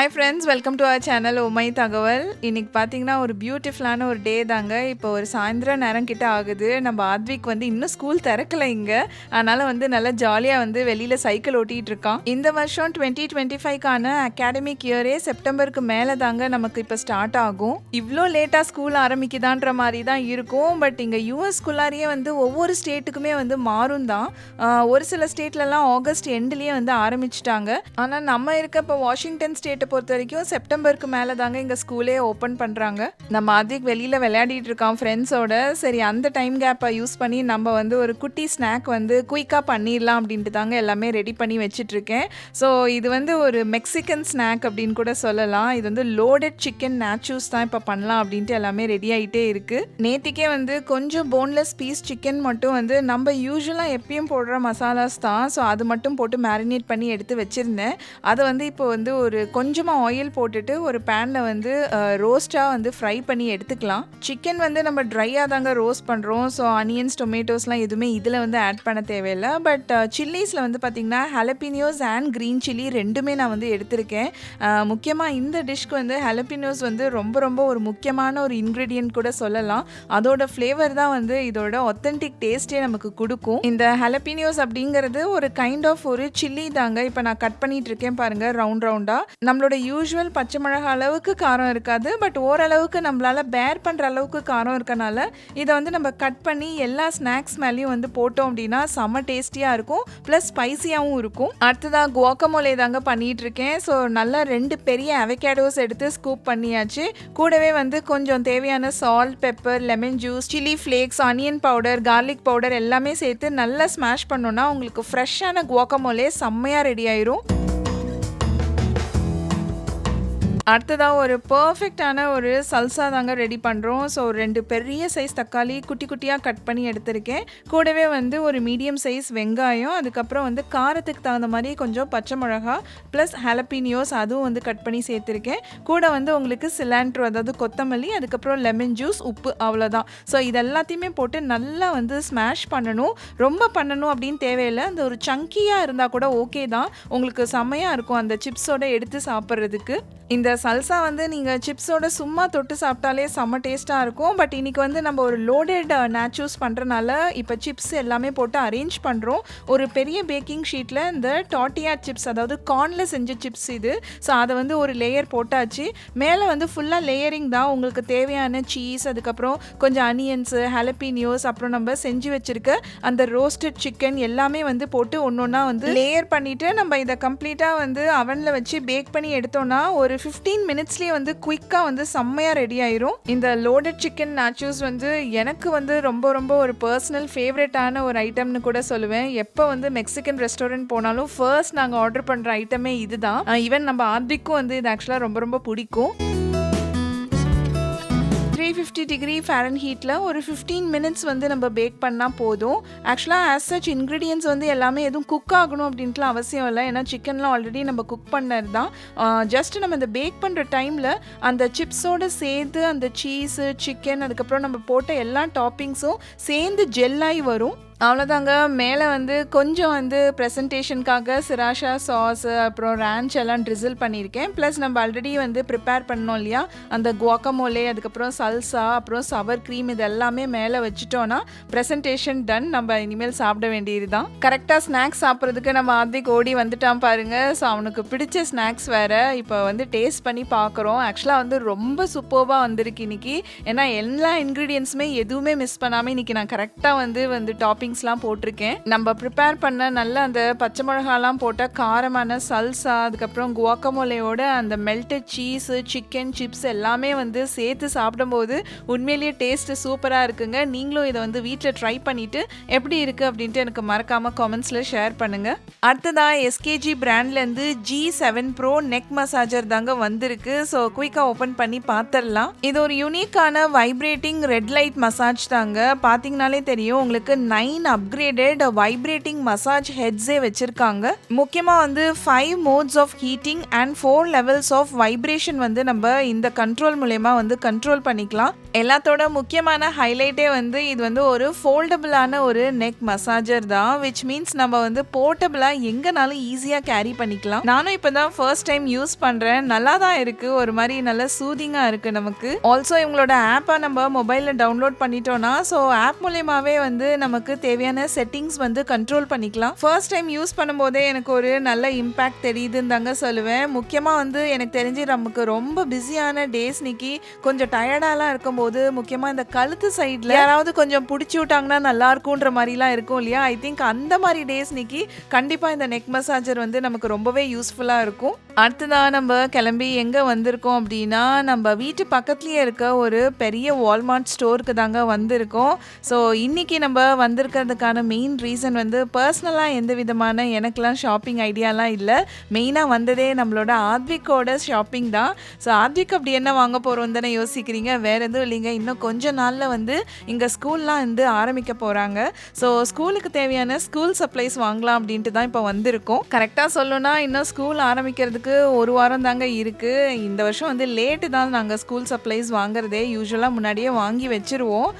Hi friends welcome to our channel உமை தகவல் இன்றைக்கி பார்த்தீங்கன்னா ஒரு பியூட்டிஃபுல்லான ஒரு டே தாங்க. இப்போ ஒரு சாயந்தரம் நேரம் கிட்ட ஆகுது. நம்ம ஆத்விக் வந்து இன்னும் ஸ்கூல் திறக்கல இங்கே. அதனால் வந்து நல்லா ஜாலியாக வந்து வெளியில் சைக்கிள் ஓட்டிகிட்டு இருக்கான். இந்த வருஷம் டுவெண்ட்டி டுவெண்ட்டி ஃபைவ்க்கான அகாடமிக் இயரே செப்டம்பருக்கு மேலே தாங்க நமக்கு இப்போ ஸ்டார்ட் ஆகும். இவ்வளோ லேட்டாக ஸ்கூல் ஆரம்பிக்குதான்ற மாதிரி தான் இருக்கும். பட் இங்கே யூஎஸ்குள்ளாரியே வந்து ஒவ்வொரு ஸ்டேட்டுக்குமே வந்து மாறும் தான். ஒரு சில ஸ்டேட்லலாம் ஆகஸ்ட் எண்ட்லேயே வந்து ஆரம்பிச்சிட்டாங்க. ஆனால் நம்ம இருக்க இப்போ வாஷிங்டன் ஸ்டேட்டை பொறுத்த வரைக்கும் செப்டம்பருக்கு மேலே தாங்க இங்கே ஸ்கூலே ஓப்பன் பண்ணுறாங்க நம்ம அதுக்கு வெளியில் விளையாடிட்டு இருக்கான் ஃப்ரெண்ட்ஸோட சரி அந்த டைம் கேப்பை யூஸ் பண்ணி நம்ம வந்து ஒரு குட்டி ஸ்நாக் வந்து குயிக்காக பண்ணிடலாம் அப்படின்ட்டு தாங்க எல்லாமே ரெடி பண்ணி வச்சிட்ருக்கேன். ஸோ இது வந்து ஒரு மெக்சிகன் ஸ்நாக் அப்படின்னு கூட சொல்லலாம். இது வந்து லோடட் சிக்கன் நேச்சூஸ் தான் இப்போ பண்ணலாம் அப்படின்ட்டு எல்லாமே ரெடி ஆகிட்டே இருக்குது நேத்திக்கே வந்து கொஞ்சம் போன்லெஸ் பீஸ் சிக்கன் மட்டும் வந்து நம்ம யூஸ்வலாக எப்பயும் போடுற மசாலாஸ் தான். ஸோ அது மட்டும் போட்டு மேரினேட் பண்ணி எடுத்து வச்சுருந்தேன். அதை வந்து இப்போ வந்து ஒரு கொஞ்சம் கொஞ்சமாக ஆயில் போட்டுட்டு ஒரு பேனில் வந்து ரோஸ்ட்டாக வந்து ஃப்ரை பண்ணி எடுத்துக்கலாம். சிக்கன் வந்து நம்ம ட்ரையாக தாங்க ரோஸ்ட் பண்ணுறோம் ஸோ அனியன்ஸ் டொமேட்டோஸ்லாம் எதுவுமே இதில் வந்து ஆட் பண்ண தேவையில்லை. பட் சில்லிஸில் வந்து பார்த்திங்கன்னா ஹலப்பினியோஸ் அண்ட் க்ரீன் சில்லி ரெண்டுமே நான் வந்து எடுத்திருக்கேன். முக்கியமாக இந்த டிஷ்க்கு வந்து ஹலப்பினியோஸ் வந்து ரொம்ப ரொம்ப ஒரு முக்கியமான ஒரு இன்க்ரீடியன்ட் கூட சொல்லலாம். அதோட ஃப்ளேவர் தான் வந்து இதோட ஒத்தன்டிக் டேஸ்ட்டே நமக்கு கொடுக்கும். இந்த ஹலப்பினியோஸ் அப்படிங்கிறது ஒரு கைண்ட் ஆஃப் ஒரு சில்லி தாங்க. இப்போ நான் கட் பண்ணிட்டு இருக்கேன் பாருங்க ரவுண்ட் ரவுண்டாக நம்மளோட யூஸ்வல் பச்சை மிளகா அளவுக்கு காரம் இருக்காது பட் ஓரளவுக்கு நம்மளால் பேர் பண்ணுற அளவுக்கு காரம் இருக்கனால இதை வந்து நம்ம கட் பண்ணி எல்லா ஸ்நாக்ஸ் மேலேயும் வந்து போட்டோம் அப்படின்னா செம்ம டேஸ்டியாக இருக்கும். ப்ளஸ் ஸ்பைசியாகவும் இருக்கும். அடுத்ததாக குவாக்கமோலே தாங்க பண்ணிகிட்டு இருக்கேன். ஸோ நல்லா ரெண்டு பெரிய அவகேடோஸ் எடுத்து ஸ்கூப் பண்ணியாச்சு. கூடவே வந்து கொஞ்சம் தேவையான salt pepper lemon juice chilli flakes onion powder garlic powder எல்லாமே சேர்த்து நல்லா ஸ்மாஷ் பண்ணோன்னா உங்களுக்கு ஃப்ரெஷ்ஷான குவாக்கமோலே செம்மையாக ரெடி ஆயிரும். அடுத்ததாக ஒரு பர்ஃபெக்டான ஒரு சல்சா தாங்க ரெடி பண்ணுறோம் ஸோ ரெண்டு பெரிய சைஸ் தக்காளி குட்டி குட்டியாக கட் பண்ணி எடுத்திருக்கேன். கூடவே வந்து ஒரு மீடியம் சைஸ் வெங்காயம் அதுக்கப்புறம் வந்து காரத்துக்கு தகுந்த மாதிரி கொஞ்சம் பச்சை மிளகா ப்ளஸ் ஹலப்பீனியோஸ் அதுவும் வந்து கட் பண்ணி சேர்த்துருக்கேன். கூட வந்து உங்களுக்கு சிலாண்ட்ரோ அதாவது கொத்தமல்லி அதுக்கப்புறம் லெமன் ஜூஸ் உப்பு அவ்வளோதான் ஸோ இது எல்லாத்தையுமே போட்டு நல்லா வந்து ஸ்மாஷ் பண்ணணும். ரொம்ப பண்ணணும் அப்படின்னு தேவையில்லை. அந்த ஒரு சங்கியாக இருந்தால் கூட ஓகே தான். உங்களுக்கு செம்மையாக இருக்கும் அந்த சிப்ஸோட எடுத்து சாப்பிட்றதுக்கு. இந்த சல்சா வந்து நீங்கள் சிப்ஸோட சும்மா தொட்டு சாப்பிட்டாலே செம்ம டேஸ்ட்டாக இருக்கும். பட் இன்றைக்கி வந்து நம்ம ஒரு லோடட் நேச்சூஸ் பண்ணுறனால இப்போ சிப்ஸ் எல்லாமே போட்டு அரேஞ்ச் பண்ணுறோம் ஒரு பெரிய பேக்கிங் ஷீட்டில் இந்த டாட்டியா சிப்ஸ் அதாவது கார்னில் செஞ்ச சிப்ஸ் இது. ஸோ அதை வந்து ஒரு லேயர் போட்டாச்சு. மேலே வந்து ஃபுல்லாக லேயரிங் தான் உங்களுக்கு தேவையான சீஸ் அதுக்கப்புறம் கொஞ்சம் அனியன்ஸு ஹலப்பினியோஸ் அப்புறம் நம்ம செஞ்சு வச்சுருக்க அந்த ரோஸ்டட் சிக்கன் எல்லாமே வந்து போட்டு ஒன்று ஒன்றா வந்து லேயர் பண்ணிவிட்டு நம்ம இதை கம்ப்ளீட்டாக வந்து அவனில் வச்சு பேக் பண்ணி எடுத்தோன்னா ஒரு ஃபிஃப்டீன் மினிட்ஸ்லேயே வந்து குயிக்காக வந்து செம்மையாக ரெடி ஆயிரும். இந்த லோடட் சிக்கன் நாச்சூஸ் வந்து எனக்கு வந்து ரொம்ப ரொம்ப ஒரு பர்சனல் ஃபேவரட்டான ஒரு ஐட்டம்னு கூட சொல்லுவேன். எப்போ வந்து மெக்சிகன் ரெஸ்டாரண்ட் போனாலும் ஃபர்ஸ்ட் நாங்கள் ஆர்டர் பண்ணுற ஐட்டமே இதுதான். ஈவன் நம்ம ஆத்விக்கும் வந்து இது ஆக்சுவலாக ரொம்ப ரொம்ப பிடிக்கும். த்ரீ ஃபிஃப்டி டிகிரி ஃபேரன் ஹீட்டில் ஒரு ஃபிஃப்டீன் மினிட்ஸ் வந்து நம்ம பேக் பண்ணால் போதும். ஆக்சுவலாக ஆஸ் சச் இன்க்ரீடியன்ஸ் வந்து எல்லாமே எதுவும் குக் ஆகணும் அப்படின்ட்டுலாம் அவசியம் இல்லை. ஏன்னா சிக்கன்லாம் ஆல்ரெடி நம்ம குக் பண்ணது தான் ஜஸ்ட் நம்ம இந்த பேக் பண்ணுற டைமில் அந்த சிப்ஸோடு சேர்த்து அந்த சீஸு சிக்கன் அதுக்கப்புறம் நம்ம போட்ட எல்லா டாப்பிங்ஸும் சேர்ந்து ஜெல்லாகி வரும். அவ்வளோதாங்க மேலே வந்து கொஞ்சம் வந்து ப்ரெசன்டேஷனுக்காக சிராஷா சாஸ் அப்புறம் ரேஞ்ச் எல்லாம் ட்ரிசில் பண்ணியிருக்கேன். ப்ளஸ் நம்ம ஆல்ரெடி வந்து ப்ரிப்பேர் பண்ணோம் இல்லையா? அந்த குவாக்கமோலே அதுக்கப்புறம் சல்சா அப்புறம் சவர் க்ரீம் இது எல்லாமே மேலே வச்சுட்டோன்னா ப்ரெசன்டேஷன் டன் நம்ம இனிமேல் சாப்பிட வேண்டியது தான் கரெக்டாக ஸ்நாக்ஸ் சாப்பிட்றதுக்கு நம்ம ஆதிக் ஓடி வந்துட்டான் பாருங்கள் ஸோ அவனுக்கு பிடிச்ச ஸ்நாக்ஸ் வேறு. இப்போ வந்து டேஸ்ட் பண்ணி பார்க்குறோம். ஆக்சுவலாக வந்து ரொம்ப சூப்பர்வாக வந்திருக்கு இன்னைக்கு. ஏன்னா எல்லா இன்க்ரீடியன்ஸுமே எதுவுமே மிஸ் பண்ணாமல் இன்னைக்கு நான் கரெக்டாக வந்து வந்து டாப்பிங் டாப்பிங்ஸ்லாம் போட்டிருக்கேன். நம்ம ப்ரிப்பேர் பண்ண நல்ல அந்த பச்சை மிளகாலாம் போட்ட காரமான சல்சா அதுக்கப்புறம் குவாக்கமோலையோட அந்த மெல்டட் சீஸு சிக்கன் சிப்ஸ் எல்லாமே வந்து சேர்த்து சாப்பிடும்போது உண்மையிலேயே டேஸ்ட்டு சூப்பராக இருக்குங்க. நீங்களும் இதை வந்து வீட்டில் ட்ரை பண்ணிவிட்டு எப்படி இருக்குது அப்படின்ட்டு எனக்கு மறக்காமல் காமெண்ட்ஸில் ஷேர் பண்ணுங்கள் அடுத்ததாக SKG பிராண்ட்லேருந்து G seven pro neck massager தாங்க வந்திருக்கு. ஸோ குயிக்காக ஓப்பன் பண்ணி பார்த்துடலாம் இது ஒரு யூனிக்கான வைப்ரேட்டிங் ரெட் லைட் மசாஜ் தாங்க. பார்த்தீங்கனாலே தெரியும். உங்களுக்கு nine nine upgraded vibrating massage ஹெட்ஸே வச்சுருக்காங்க. முக்கியமாக வந்து five modes of heating and four levels of vibration வந்து நம்ம இந்த கண்ட்ரோல் மூலயமா வந்து கண்ட்ரோல் பண்ணிக்கலாம். எல்லாத்தோட முக்கியமான ஹைலைட்டே வந்து இது வந்து ஒரு ஃபோல்டபுளான ஒரு நெக் மசாஜர் தான் விச் மீன்ஸ் நம்ம வந்து போர்ட்டபுளாக எங்கனாலும் ஈஸியாக கேரி பண்ணிக்கலாம். நானும் இப்போ தான் ஃபர்ஸ்ட் டைம் யூஸ் பண்ணுறேன் நல்லா தான் இருக்குது ஒரு மாதிரி நல்ல சூதிங்காக இருக்குது நமக்கு. ஆல்சோ இவங்களோட ஆப்பை நம்ம மொபைலில் டவுன்லோட் பண்ணிட்டோம்னா ஸோ ஆப் மூலயமாவே வந்து நமக்கு தேவையான செட்டிங்ஸ் வந்து கண்ட்ரோல் பண்ணிக்கலாம். ஃபர்ஸ்ட் டைம் யூஸ் பண்ணும்போதே எனக்கு ஒரு நல்ல இம்பேக்ட் தெரியுதுன்னு தாங்க சொல்லுவேன். முக்கியமாக வந்து எனக்கு தெரிஞ்சு நமக்கு ரொம்ப பிஸியான டேஸ் நிக்கி கொஞ்சம் டயர்டாலாம் இருக்கும்போது முக்கியமாக இந்த கழுத்து சைடில் யாராவது கொஞ்சம் பிடிச்சி விட்டாங்கன்னா நல்லா இருக்கும்ன்ற மாதிரிலாம் இருக்கும் இல்லையா? ஐ திங்க் அந்த மாதிரி டேஸ் நிக்கி கண்டிப்பாக இந்த நெக் மசாஜர் வந்து நமக்கு ரொம்பவே யூஸ்ஃபுல்லாக இருக்கும். அடுத்ததாக நம்ம கிளம்பி எங்கே வந்திருக்கோம் அப்படின்னா நம்ம வீட்டு பக்கத்துலேயே இருக்க ஒரு பெரிய வால்மார்ட் ஸ்டோருக்கு தாங்க வந்திருக்கோம். ஸோ இன்னைக்கு நம்ம வந்திருக்க வந்திருக்கிறதுக்கான மெயின் ரீசன் வந்து பர்சனலாக எந்த விதமான எனக்கெலாம் ஷாப்பிங் ஐடியாலாம் இல்லை. மெயினாக வந்ததே நம்மளோட ஆத்விக்கோட ஷாப்பிங் தான். ஸோ ஆத்விக் அப்படி என்ன வாங்க போகிறோம் தானே யோசிக்கிறீங்க? வேறு எதுவும் இல்லைங்க. இன்னும் கொஞ்ச நாளில் வந்து இங்கே ஸ்கூல்லாம் வந்து ஆரம்பிக்க போகிறாங்க ஸோ ஸ்கூலுக்கு தேவையான ஸ்கூல் சப்ளைஸ் வாங்கலாம் அப்படின்ட்டு தான் இப்போ வந்திருக்கோம். கரெக்டாக சொல்லணும்னா இன்னும் ஸ்கூல் ஆரம்பிக்கிறதுக்கு ஒரு வாரம் தாங்க இருக்குது இந்த வருஷம் வந்து லேட்டு தான் நாங்கள் ஸ்கூல் சப்ளைஸ் வாங்குறதே. யூஸ்வலாக முன்னாடியே வாங்கி வச்சுருவோம்.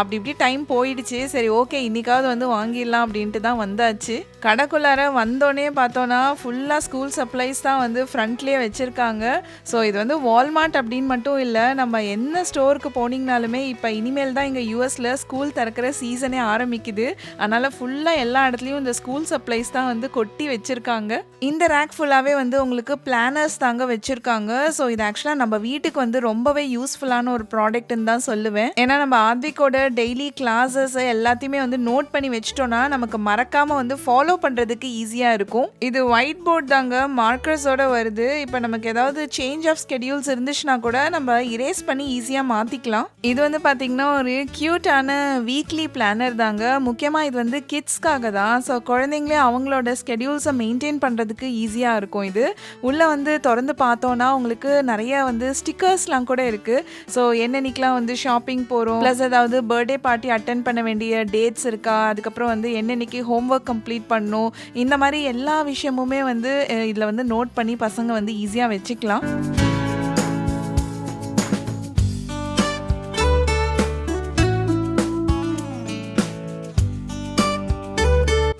அப்படி இப்படி டைம் போயிடுச்சு. சரி ஓகே இன்றைக்காவது வந்து வாங்கிடலாம் அப்படின்ட்டு தான் வந்தாச்சு. கடைக்குள்ளார வந்தோடனே பார்த்தோன்னா ஃபுல்லாக ஸ்கூல் சப்ளைஸ் தான் வந்து ஃப்ரண்ட்லேயே வச்சுருக்காங்க. ஸோ இது வந்து வால்மார்ட் அப்படின்னு மட்டும் இல்லை நம்ம என்ன ஸ்டோருக்கு போனீங்கனாலுமே இப்போ இனிமேல் தான் இங்கே யூஎஸில் ஸ்கூல் திறக்கிற சீசனே ஆரம்பிக்குது. அதனால் ஃபுல்லாக எல்லா இடத்துலையும் இந்த ஸ்கூல் சப்ளைஸ் தான் வந்து கொட்டி வச்சுருக்காங்க. இந்த ரேக் ஃபுல்லாகவே வந்து உங்களுக்கு பிளானர்ஸ் தாங்க வச்சுருக்காங்க. ஸோ இது ஆக்சுவலாக நம்ம வீட்டுக்கு வந்து ரொம்பவே யூஸ்ஃபுல்லான ஒரு ப்ராடக்ட்னு தான் சொல்லுவேன். ஏன்னா நம்ம ஆத்விக்கோட டெய்லி கிளாஸஸ் எல்லாத்தையுமே வந்து நோட் பண்ணி வச்சிட்டோம்னா நமக்கு மறக்காமல் வந்து ஃபாலோ பண்ணுறதுக்கு ஈஸியாக இருக்கும். இது ஒயிட் போர்ட் தாங்க மார்க்கர்ஸோட வருது. இப்போ நமக்கு ஏதாவது சேஞ்ச் ஆஃப் ஸ்கெடியூல்ஸ் இருந்துச்சுன்னா கூட நம்ம இரேஸ் பண்ணி ஈஸியாக மாற்றிக்கலாம் இது வந்து பார்த்திங்கன்னா ஒரு க்யூட்டான வீக்லி பிளானர் தாங்க. முக்கியமாக இது வந்து கிட்ஸ்க்காக தான். ஸோ குழந்தைங்களே அவங்களோட ஸ்கெடியூல்ஸை மெயின்டைன் பண்ணுறதுக்கு ஈஸியாக இருக்கும் இது. உள்ளே வந்து திறந்து பார்த்தோன்னா உங்களுக்கு நிறைய வந்து ஸ்டிக்கர்ஸ்லாம் கூட இருக்குது ஸோ என்னன்னைக்கெலாம் வந்து ஷாப்பிங் போகிறோம் ப்ளஸ் ஏதாவது பர்த்டே பார்ட்டி அட்டன் பண்ண வேண்டிய டேட்ஸ் இருக்கா? அதுக்கப்புறம் வந்து என்னன்னைக்கு ஹோம்ஒர்க் கம்ப்ளீட் பண்ணும் இந்த மாதிரி எல்லா விஷயமுமே வந்து இதில் வந்து நோட் பண்ணி பசங்க வந்து ஈஸியாக வச்சுக்கலாம்.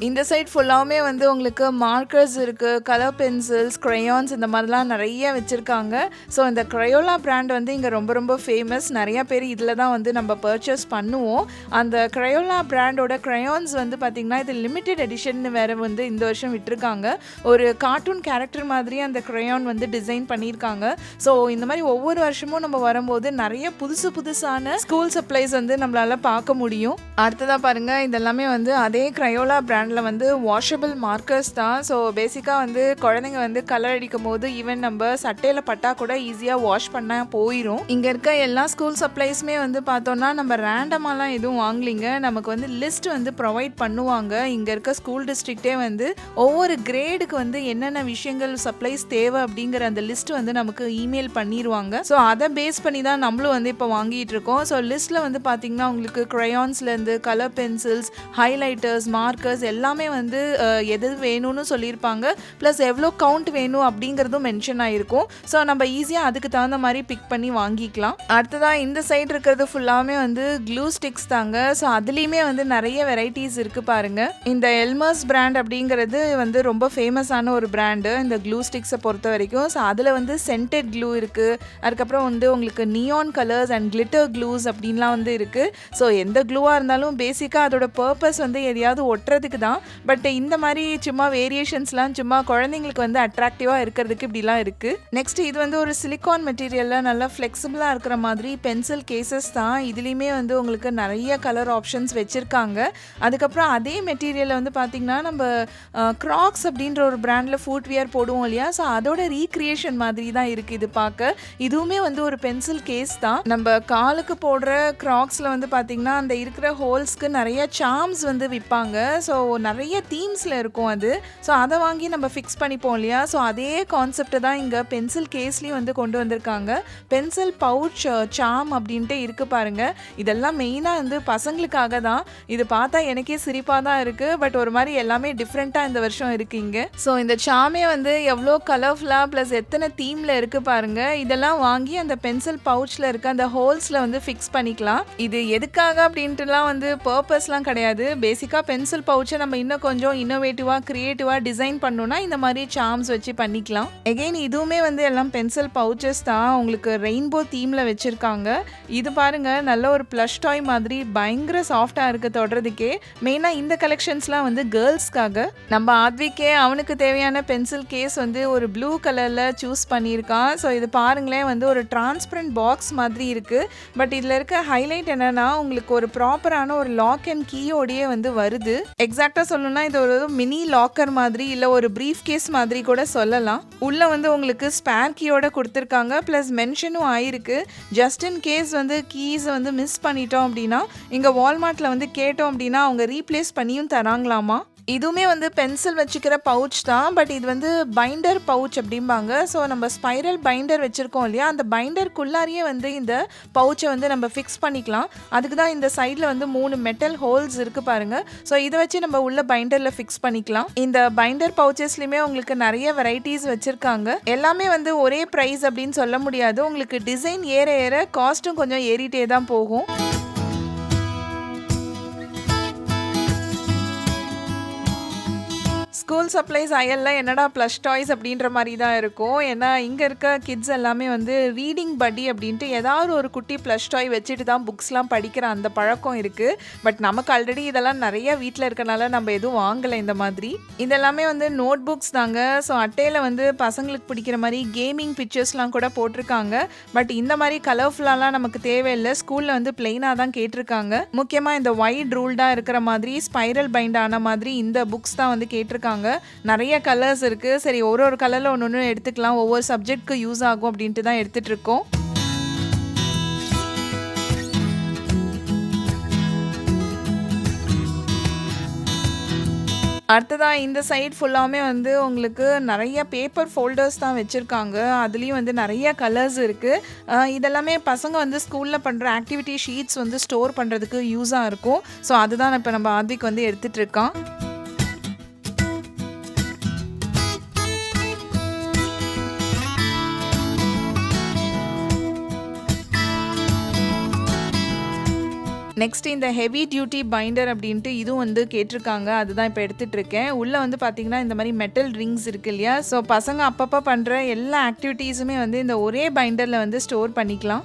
இந்த சைட் ஃபுல்லாகவுமே வந்து உங்களுக்கு மார்க்கர்ஸ் இருக்குது கலர் பென்சில்ஸ் க்ரையான்ஸ் இந்த மாதிரிலாம் நிறைய வச்சுருக்காங்க. ஸோ இந்த க்ரையோலா பிராண்ட் வந்து இங்கே ரொம்ப ரொம்ப ஃபேமஸ் நிறையா பேர் இதில் தான் வந்து நம்ம பர்ச்சேஸ் பண்ணுவோம். அந்த க்ரையோலா பிராண்டோட க்ரையான்ஸ் வந்து பார்த்திங்கன்னா இது லிமிட்டெட் எடிஷன் வேறு வந்து இந்த வருஷம் விட்டுருக்காங்க. ஒரு கார்ட்டூன் கேரக்டர் மாதிரி அந்த க்ரையான் வந்து டிசைன் பண்ணியிருக்காங்க. ஸோ இந்த மாதிரி ஒவ்வொரு வருஷமும் நம்ம வரும்போது நிறைய புதுசு புதுசான ஸ்கூல் சப்ளைஸ் வந்து நம்மளால் பார்க்க முடியும். அடுத்ததாக பாருங்க இதெல்லாமே வந்து அதே க்ரையோலா பிராண்டில் வந்து வாஷபிள் மார்க்கர்ஸ் தான். ஸோ பேசிக்காக வந்து குழந்தைங்க வந்து கலர் அடிக்கும் போது ஈவன் நம்ம சட்டையில் பட்டா கூட ஈஸியாக வாஷ் பண்ண போயிடும் இங்கே இருக்க எல்லா ஸ்கூல் சப்ளைஸுமே வந்து பார்த்தோம்னா நம்ம ரேண்டமாலாம் எதுவும் வாங்கலிங்க. நமக்கு வந்து லிஸ்ட் வந்து ப்ரொவைட் பண்ணுவாங்க. இங்கே இருக்க ஸ்கூல் டிஸ்ட்ரிக்டே வந்து ஒவ்வொரு கிரேடுக்கு வந்து என்னென்ன விஷயங்கள் சப்ளைஸ் தேவை அப்படிங்கிற அந்த லிஸ்ட் வந்து நமக்கு இமெயில் பண்ணிடுவாங்க ஸோ அதை பேஸ் பண்ணி தான் நம்மளும் வந்து இப்போ வாங்கிட்டு இருக்கோம். ஸோ லிஸ்ட்டில் வந்து பார்த்தீங்கன்னா உங்களுக்கு க்ரையான்ஸ்லேருந்து கலர் பென்சில்ஸ் ஹைலைட்டர்ஸ் மார்க்கர்ஸ் எல்லாம் எல்லாமே வந்து எது வேணும்னு சொல்லியிருப்பாங்க. ப்ளஸ் எவ்வளோ கவுண்ட் வேணும் அப்படிங்கிறதும் மென்ஷன் ஆகிருக்கும் ஸோ நம்ம ஈஸியாக அதுக்கு தகுந்த மாதிரி பிக் பண்ணி வாங்கிக்கலாம். அடுத்ததாக இந்த சைடு இருக்கிறது ஃபுல்லாமே வந்து க்ளூ ஸ்டிக்ஸ் தாங்க. ஸோ அதுலேயுமே வந்து நிறைய வெரைட்டிஸ் இருக்குது பாருங்கள் இந்த எல்மர்ஸ் பிராண்ட் அப்படிங்கிறது வந்து ரொம்ப ஃபேமஸான ஒரு பிராண்டு இந்த க்ளூ ஸ்டிக்ஸை பொறுத்த வரைக்கும். ஸோ அதில் வந்து சென்டட் க்ளூ இருக்குது அதுக்கப்புறம் வந்து உங்களுக்கு neon colours and glitter glues அப்படின்லாம் வந்து இருக்குது ஸோ எந்த க்ளூவாக இருந்தாலும் பேசிக்காக அதோட பர்பஸ் வந்து எதையாவது ஒட்டுறதுக்கு தான். பட் இந்த மாதிரி சும்மா வேரியேஷன்ஸ்லாம் சும்மா குழந்தைங்களுக்கு வந்து அட்ராக்டிவாக இருக்கிறதுக்கு இப்படிலாம் இருக்குது நெக்ஸ்ட் இது வந்து ஒரு சிலிக்கான் மெட்டீரியலில் நல்லா ஃப்ளெக்சிபிளாக இருக்கிற மாதிரி பென்சில் கேசஸ் தான். இதுலேயுமே வந்து உங்களுக்கு நிறைய கலர் ஆப்ஷன்ஸ் வச்சுருக்காங்க. அதுக்கப்புறம் அதே மெட்டீரியலை வந்து பார்த்திங்கன்னா நம்ம க்ராக்ஸ் அப்படின்ற ஒரு பிராண்டில் ஃபுட் வியர் போடுவோம் இல்லையா? ஸோ அதோட ரீக்ரியேஷன் மாதிரி தான் இருக்குது இது பார்க்க இதுவுமே வந்து ஒரு பென்சில் கேஸ் தான். நம்ம காலுக்கு போடுற க்ராக்ஸில் வந்து பார்த்திங்கன்னா அந்த இருக்கிற ஹோல்ஸ்க்கு நிறைய சாம்ஸ் வந்து விற்பாங்க ஸோ நிறைய தீம்ஸில் இருக்கும் அது. ஸோ அதை வாங்கி நம்ம ஃபிக்ஸ் பண்ணிப்போம் இல்லையா? ஸோ அதே கான்செப்டை தான் இங்கே பென்சில் கேஸ்லேயும் வந்து கொண்டு வந்திருக்காங்க. பென்சில் பவுச் சாம் அப்படின்ட்டு இருக்குது பாருங்கள் இதெல்லாம் மெயினாக வந்து பசங்களுக்காக தான். இது பார்த்தா எனக்கே சிரிப்பாக தான் இருக்குது பட் ஒரு மாதிரி எல்லாமே டிஃப்ரெண்ட்டாக இந்த வருஷம் இருக்குங்க ஸோ இந்த சாமே வந்து எவ்வளோ கலர்ஃபுல்லாக ப்ளஸ் எத்தனை தீமில் இருக்குது பாருங்கள் இதெல்லாம் வாங்கி அந்த பென்சில் பவுச்சில் இருக்க அந்த ஹோல்ஸில் வந்து ஃபிக்ஸ் பண்ணிக்கலாம். இது எதுக்காக அப்படின்ட்டுலாம் வந்து பர்பஸ்லாம் கிடையாது. பேசிக்காக பென்சில் பவுச்சை நம்ம நம்ம இன்னும் கொஞ்சம் இன்னோவேட்டிவாக க்ரியேட்டிவாக டிசைன் பண்ணணும்னா இந்த மாதிரி சார்ம்ஸ் வச்சு பண்ணிக்கலாம். எகைன் இதுவுமே வந்து எல்லாம் பென்சில் பவுச்சஸ் தான். உங்களுக்கு ரெயின்போ தீமில் வச்சுருக்காங்க இது பாருங்க நல்ல ஒரு ப்ளஷ் டாய் மாதிரி பயங்கர சாஃப்டாக இருக்கு தொடுறதுக்கே. மெயினாக இந்த கலெக்ஷன்ஸ்லாம் வந்து கேர்ள்ஸ்க்காக நம்ம ஆத்விக்கே அவனுக்கு தேவையான பென்சில் கேஸ் வந்து ஒரு ப்ளூ கலரில் சூஸ் பண்ணியிருக்கான். ஸோ இது பாருங்களேன் வந்து ஒரு டிரான்ஸ்பரன்ட் பாக்ஸ் மாதிரி இருக்கு. பட் இதில் இருக்க ஹைலைட் என்னன்னா, உங்களுக்கு ஒரு ப்ராப்பரான ஒரு லாக் அண்ட் கீயோடயே வந்து வருது. எக்ஸாக்ட்டா சொல்லணும்னா இது ஒரு மினி லாக்கர் மாதிரி இல்லை ஒரு ப்ரீஃப் கேஸ் மாதிரி கூட சொல்லலாம். உள்ளே வந்து உங்களுக்கு ஸ்பேர் கீயோட கொடுத்துருக்காங்க ப்ளஸ் மென்ஷனும் ஆயிருக்கு. ஜஸ்ட் இன் கேஸ் வந்து கீஸை வந்து மிஸ் பண்ணிட்டோம் அப்படின்னா, இங்கே வால்மார்ட்டில் வந்து கேட்டோம் அப்படின்னா அவங்க ரீப்ளேஸ் பண்ணியும் தராங்களாமா. இதுவுமே வந்து பென்சில் வச்சுக்கிற பவுச் தான். பட் இது வந்து பைண்டர் பவுச் அப்படிம்பாங்க. ஸோ நம்ம ஸ்பைரல் பைண்டர் வச்சுருக்கோம் இல்லையா? அந்த பைண்டருக்குள்ளாரையே வந்து இந்த பவுச்சை வந்து நம்ம ஃபிக்ஸ் பண்ணிக்கலாம். அதுக்கு தான் இந்த சைடில் வந்து மூணு மெட்டல் ஹோல்ஸ் இருக்குது பாருங்க. ஸோ இதை வச்சு நம்ம உள்ள பைண்டரில் ஃபிக்ஸ் பண்ணிக்கலாம். இந்த பைண்டர் பவுச்சஸ்லையுமே உங்களுக்கு நிறைய வெரைட்டிஸ் வச்சுருக்காங்க எல்லாமே வந்து ஒரே ப்ரைஸ் அப்படின்னு சொல்ல முடியாது. உங்களுக்கு டிசைன் ஏற ஏற காஸ்ட்டும் கொஞ்சம் ஏறிட்டே தான் போகும். ஸ்கூல் சப்ளைஸ் அயல்ல என்னடா ப்ளஷ் டாய்ஸ் அப்படின்ற மாதிரி தான் இருக்கும். ஏன்னா இங்கே இருக்க கிட்ஸ் எல்லாமே வந்து ரீடிங் படி அப்படின்ட்டு ஏதாவது ஒரு குட்டி ப்ளஷ் டாய் வச்சுட்டு தான் புக்ஸ்லாம் படிக்கிற அந்த பழக்கம் இருக்குது பட் நமக்கு ஆல்ரெடி இதெல்லாம் நிறைய வீட்டில் இருக்கனால நம்ம எதுவும் வாங்கலை இந்த மாதிரி. இதெல்லாமே வந்து நோட் புக்ஸ் தாங்க. ஸோ அட்டையில் வந்து பசங்களுக்கு பிடிக்கிற மாதிரி கேமிங் பிக்சர்ஸ்லாம் கூட போட்டிருக்காங்க. பட் இந்த மாதிரி கலர்ஃபுல்லாலாம் நமக்கு தேவையில்ல. ஸ்கூலில் வந்து பிளெயினாக தான் கேட்டிருக்காங்க. முக்கியமாக இந்த ஒயிட் ரூல்டாக இருக்கிற மாதிரி ஸ்பைரல் பைண்ட் ஆன மாதிரி இந்த புக்ஸ் தான் வந்து கேட்டிருக்காங்க. நிறைய கலர்ஸ் இருக்குது சரி ஒரு ஒரு கலரில் ஒன்று ஒன்று எடுத்துக்கலாம். ஒவ்வொரு சப்ஜெக்ட்க்கு யூஸ் ஆகும் அப்படின்ட்டு தான் எடுத்துகிட்டு இருக்கோம். அடுத்ததாக இந்த சைட் ஃபுல்லாவுமே வந்து உங்களுக்கு நிறைய பேப்பர் ஃபோல்டர்ஸ் தான் வச்சுருக்காங்க அதுலேயும் வந்து நிறைய கலர்ஸ் இருக்குது இதெல்லாமே பசங்க வந்து ஸ்கூலில் பண்ணுற ஆக்டிவிட்டி ஷீட்ஸ் வந்து ஸ்டோர் பண்ணுறதுக்கு யூஸாக இருக்கும். ஸோ அதுதான் இப்போ நம்ம ஆத்விக் வந்து எடுத்துகிட்ருக்கான் நெக்ஸ்ட் இந்த ஹெவி டியூட்டி பைண்டர் அப்படின்ட்டு இதுவும் வந்து கேட்டிருக்காங்க. அதுதான் இப்போ எடுத்துகிட்டு இருக்கேன். உள்ளே வந்து பார்த்தீங்கன்னா, இந்த மாதிரி மெட்டல் ரிங்ஸ் இருக்கு இல்லையா? ஸோ பசங்க அப்பப்போ பண்ணுற எல்லா ஆக்டிவிட்டீஸுமே வந்து இந்த ஒரே பைண்டரில் வந்து ஸ்டோர் பண்ணிக்கலாம்.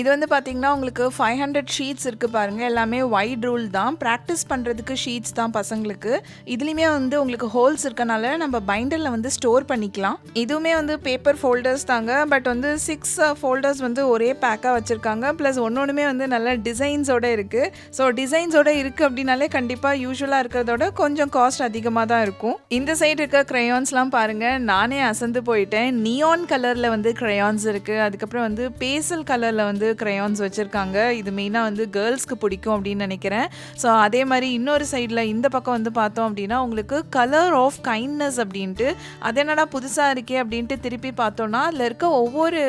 இது வந்து பார்த்தீங்கன்னா, உங்களுக்கு 500 ஷீட்ஸ் இருக்குது பாருங்கள் எல்லாமே ஒயிட் ரூல் தான். ப்ராக்டிஸ் பண்ணுறதுக்கு ஷீட்ஸ் தான் பசங்களுக்கு. இதுலேயுமே வந்து உங்களுக்கு ஹோல்ஸ் இருக்கனால நம்ம பைண்டரில் வந்து ஸ்டோர் பண்ணிக்கலாம். இதுவுமே வந்து பேப்பர் ஃபோல்டர்ஸ் தாங்க. பட் வந்து சிக்ஸ் ஃபோல்டர்ஸ் uh, வந்து ஒரே பேக்காக வச்சுருக்காங்க ப்ளஸ் ஒண்ணொண்ணுமே வந்து நல்ல டிசைன்ஸோட இருக்குது ஸோ டிசைன்ஸோட இருக்குது அப்படின்னாலே கண்டிப்பாக யூஸ்வலாக இருக்கிறதோட கொஞ்சம் காஸ்ட் அதிகமாக தான் இருக்கும். இந்த சைடு இருக்க க்ரையான்ஸ்லாம் பாருங்கள் நானே அசந்து போயிட்டேன். நியான் கலரில் வந்து க்ரையான்ஸ் இருக்குது அதுக்கப்புறம் வந்து பேசல் கலரில் வந்து க்ரையான்ஸ் வச்சுருக்காங்க. இது மெயினாக வந்து கேர்ள்ஸ்க்கு பிடிக்கும் அப்படின்னு நினைக்கிறேன். ஸோ அதே மாதிரி இன்னொரு சைடில் இந்த பக்கம் வந்து பார்த்தோம் அப்படின்னா, உங்களுக்கு கலர் ஆஃப் கைண்ட்னஸ் அப்படின்ட்டு, அது என்னடா புதுசாக இருக்கே அப்படின்ட்டு திருப்பி பார்த்தோன்னா அதில் இருக்க ஒவ்வொரு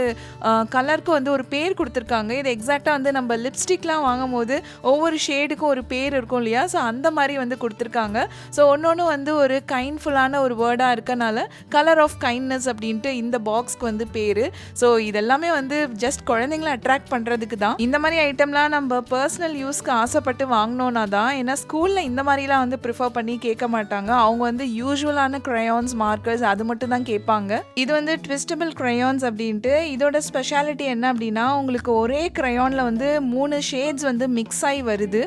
கலருக்கும் வந்து ஒரு பேர் கொடுத்துருக்காங்க. இது எக்ஸாக்டாக வந்து நம்ம லிப்ஸ்டிக்லாம் வாங்கும்போது ஒவ்வொரு ஷேடுக்கும் ஒரு பேர் இருக்கும் இல்லையா? ஸோ அந்த மாதிரி வந்து கொடுத்துருக்காங்க. ஸோ ஒன்று வந்து ஒரு கைண்ட்ஃபுல்லான ஒரு வேர்டாக இருக்கனால, கலர் ஆஃப் கைண்ட்னஸ் அப்படின்ட்டு இந்த பாக்ஸ்க்கு வந்து பேர். ஸோ இதெல்லாமே வந்து ஜஸ்ட் குழந்தைங்கள அட்ராக்ட் பண்ணுறதுக்கு தான். இந்த மாதிரி ஐட்டம்லாம் நம்ம பர்சனல் யூஸ்க்கு ஆசைப்பட்டு வாங்கினோன்னா தான் ஏன்னா ஸ்கூலில் இந்த மாதிரிலாம் வந்து ப்ரிஃபர் பண்ணி கேட்க மாட்டாங்க. அவங்க வந்து யூஸ்வலான க்ரையான்ஸ் மார்க்கர்ஸ் அது மட்டும் தான் கேட்பாங்க. இது வந்து ட்விஸ்டபிள் க்ரையான்ஸ் அப்படின்ட்டு இதோட ஸ்பெஷாலிட்டி என்ன அப்படின்னா, உங்களுக்கு ஒரே க்ரையானில் வந்து மூணு ஷேட்ஸ் வந்து மிக்ஸ் ஆகி வருது.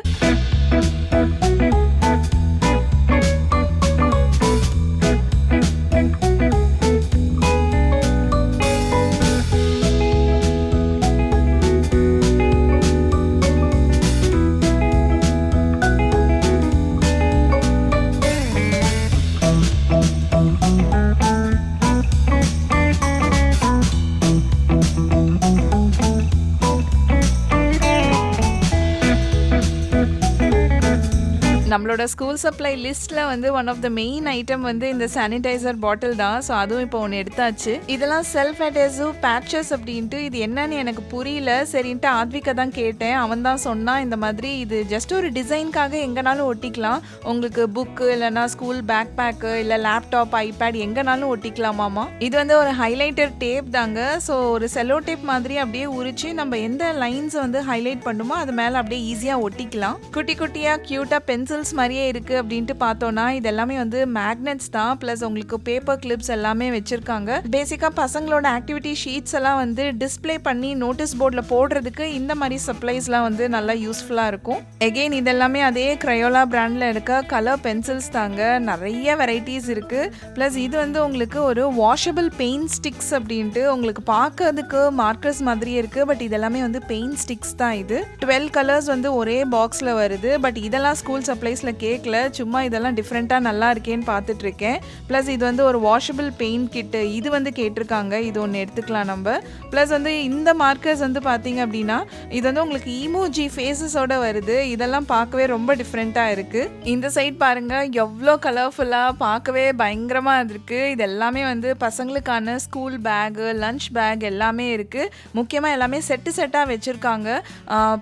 நம்மளோட ஸ்கூல் சப்ளை லிஸ்ட்டில் வந்து one of the main item வந்து இந்த சானிடைசர் பாட்டில் தான். ஸோ அதுவும் இப்போ ஒன்று எடுத்தாச்சு. இதெல்லாம் செல்ஃப் அடேசிவ் பேட்சஸ் அப்படின்ட்டு இது என்னன்னு எனக்கு புரியல. சரின்ட்டு ஆத்விகா தான் கேட்டேன். அவன் தான் சொன்னான் இந்த மாதிரி இது ஜஸ்ட் ஒரு டிசைனுக்காக எங்கனாலும் ஒட்டிக்கலாம். உங்களுக்கு புக்கு இல்லைனா ஸ்கூல் பேக் பேக்கு இல்லை லேப்டாப் ஐபேட் எங்கனாலும் ஒட்டிக்கலாமாமா இது வந்து ஒரு ஹைலைட்டர் டேப் தாங்க. ஸோ ஒரு செல்லோ டேப் மாதிரி அப்படியே உரிச்சு நம்ம எந்த லைன்ஸ் வந்து ஹைலைட் பண்ணுமோ அது மேலே அப்படியே ஈஸியாக ஒட்டிக்கலாம். குட்டி குட்டியாக க்யூட்டாக பென்சில்ஸ் மாதிரியே இருக்குது அப்படின்ட்டு பார்த்தோன்னா இது எல்லாமே வந்து மேக்னெட்ஸ் தான். ப்ளஸ் உங்களுக்கு பேப்பர் கிளிப்ஸ் எல்லாமே வச்சுருக்காங்க. பேசிக்காக பசங்களோட ஆக்டிவிட்டி ஷீட்ஸ் எல்லாம் வந்து டிஸ்ப்ளே பண்ணி நோட்டீஸ் போர்டில் போடுறதுக்கு இந்த மாதிரி சப்ளைஸ்லாம் வந்து நல்லா யூஸ்ஃபுல்லாக இருக்கும். எகெயின் இதெல்லாமே அதே க்ரையோலா பிராண்டில் இருக்க கலர் பென்சில்ஸ் தாங்க. நிறைய வெரைட்டிஸ் இருக்குது ப்ளஸ் இது வந்து உங்களுக்கு ஒரு வாஷபிள் பெயிண்ட் ஸ்டிக்ஸ் அப்படின்ட்டு உங்களுக்கு பார்க்கறதுக்கு மார்க்கர்ஸ் மாதிரியே இருக்குது பட் இதெல்லாமே வந்து பெயிண்ட் ஸ்டிக்ஸ் தான் இது. டுவெல் கலர்ஸ் வந்து ஒரே பாக்ஸில் வருது. பட் இதெல்லாம் ஸ்கூல் சப்ளைஸில் கேட்கல சும்மா இதெல்லாம் டிஃப்ரெண்ட்டாக நல்லா இருக்கேன்னு பார்த்துட்டு இருக்கேன் ப்ளஸ் இது வந்து ஒரு வாஷபிள் பெயிண்ட் கிட்டு இது வந்து கேட்டிருக்காங்க. இது ஒன்று எடுத்துக்கலாம் நம்ம. ப்ளஸ் வந்து இந்த மார்க்கர்ஸ் வந்து பார்த்தீங்க அப்படின்னா இது வந்து உங்களுக்கு ஈமோஜி ஃபேஸஸோட வருது. இதெல்லாம் பார்க்கவே ரொம்ப டிஃப்ரெண்ட்டாக இருக்குது இந்த சைட் பாருங்கள் எவ்வளோ கலர்ஃபுல்லாக பார்க்கவே பயங்கரமாக இருக்குது இது எல்லாமே வந்து பசங்களுக்கான ஸ்கூல் பேகு லஞ்ச் பேக் எல்லாமே இருக்குது முக்கியமாக எல்லாமே செட்டு செட்டாக வச்சுருக்காங்க.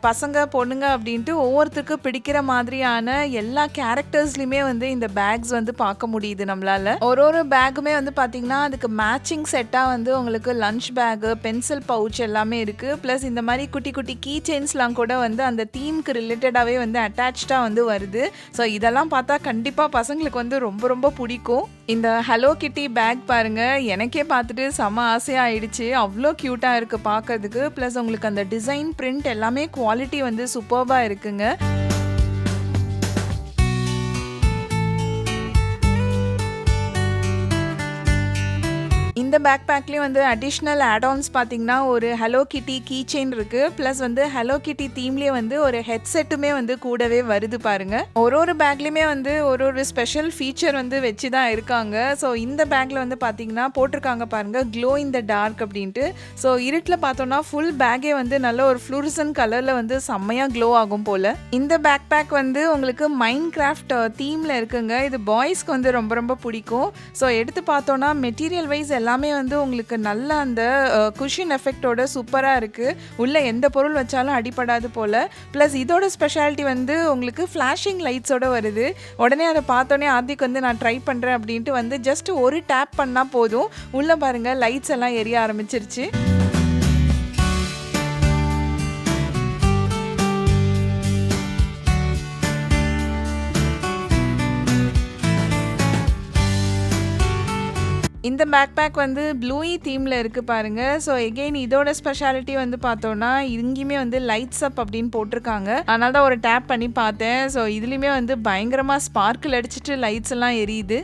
பசங்க பொண்ணுங்க அப்படின்ட்டு ஒவ்வொருத்தருக்கும் பிடிக்கிற மாதிரியான எல்லா கேரக்டர்ஸ்லையுமே வந்து இந்த பேக்ஸ் வந்து பார்க்க முடியுது நம்மளால. ஒரு ஒரு பேக்குமே வந்து பார்த்தீங்கன்னா அதுக்கு மேட்சிங் செட்டாக வந்து உங்களுக்கு லஞ்ச் பேகு பென்சில் பவுச் எல்லாமே இருக்குது ப்ளஸ் இந்த மாதிரி குட்டி குட்டி கீ செயின்ஸ்லாம் கூட வந்து அந்த தீம்க்கு ரிலேட்டடாகவே வந்து அட்டாச்சாக வந்து வருது. ஸோ இதெல்லாம் பார்த்தா கண்டிப்பாக பசங்களுக்கு வந்து ரொம்ப ரொம்ப பிடிக்கும். இந்த ஹலோ கிட்டி பேக் பாருங்க எனக்கே பார்த்துட்டு செம ஆசையாக ஆயிடுச்சு அவ்வளோ க்யூட்டாக இருக்குது பார்க்கறதுக்கு. ப்ளஸ் உங்களுக்கு அந்த டிசைன் பிரிண்ட் எல்லாமே குவாலிட்டி வந்து சூப்பர்பாக இருக்குங்க. இந்த பேக் பேக்லேயும் வந்து அடிஷ்னல் ஆடான்ஸ் பார்த்தீங்கன்னா ஒரு ஹலோ கிட்டி கீ செயின் இருக்குது ப்ளஸ் வந்து ஹலோ கிட்டி தீம்லேயே வந்து ஒரு ஹெட்செட்டுமே வந்து கூடவே வருது பாருங்கள் ஒரு ஒரு பேக்லேயுமே வந்து ஒரு ஒரு ஸ்பெஷல் ஃபீச்சர் வந்து வச்சு தான் இருக்காங்க. ஸோ இந்த பேக்கில் வந்து பார்த்தீங்கன்னா போட்டிருக்காங்க பாருங்க க்ளோ இன் த டார்க் அப்படின்ட்டு. ஸோ இருட்டில் பார்த்தோன்னா ஃபுல் பேக்கே வந்து நல்ல ஒரு ஃப்ளூரிசன் கலரில் வந்து செம்மையாக க்ளோ ஆகும் போல். இந்த பேக் பேக் வந்து உங்களுக்கு மைண்ட் கிராஃப்ட் தீமில் இருக்குங்க. இது பாய்ஸ்க்கு வந்து ரொம்ப ரொம்ப பிடிக்கும். ஸோ எடுத்து பார்த்தோன்னா மெட்டீரியல் வைஸ் எல்லாம் எல்லாமே வந்து உங்களுக்கு நல்ல அந்த குஷின் எஃபெக்டோட சூப்பராக இருக்குது உள்ளே எந்த பொருள் வச்சாலும் அடிப்படாது போல். ப்ளஸ் இதோட ஸ்பெஷாலிட்டி வந்து உங்களுக்கு ஃப்ளாஷிங் லைட்ஸோட வருது. உடனே அதை பார்த்தோன்னே ஆதிக்கு வந்து நான் ட்ரை பண்ணுறேன் அப்படின்ட்டு வந்து ஜஸ்ட் ஒரு டேப் பண்ணால் போதும். உள்ளே பாருங்கள் லைட்ஸ் எல்லாம் எரிய ஆரம்பிச்சிருச்சு. இந்த பேக் பேக் வந்து ப்ளூயி தீமில் இருக்குது பாருங்கள் ஸோ எகெயின் இதோட ஸ்பெஷாலிட்டி வந்து பார்த்தோன்னா இங்கேயுமே வந்து லைட்ஸ் அப் அப்படின்னு போட்டிருக்காங்க. அதனால தான் ஒரு டேப் பண்ணி பார்த்தேன். ஸோ இதுலேயுமே வந்து பயங்கரமாக ஸ்பார்க்கிள் அடிச்சிட்டு லைட்ஸ் எல்லாம் எரியுது.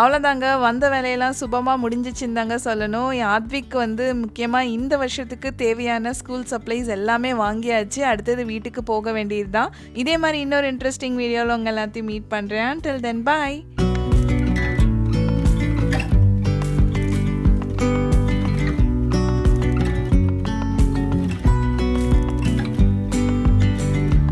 அவ்வளோதாங்க வந்த வேலையெல்லாம் சுபமாக முடிஞ்சிச்சுன்னு தாங்க சொல்லணும் ஆத்விக் வந்து முக்கியமாக இந்த வருஷத்துக்கு தேவையான ஸ்கூல் சப்ளைஸ் எல்லாமே வாங்கியாச்சு. அடுத்தது வீட்டுக்கு போக வேண்டியது தான் இதே மாதிரி இன்னொரு இன்ட்ரெஸ்டிங் வீடியோவில் உங்கள் எல்லாத்தையும் மீட் பண்ணுறேன் டில் தென் பாய்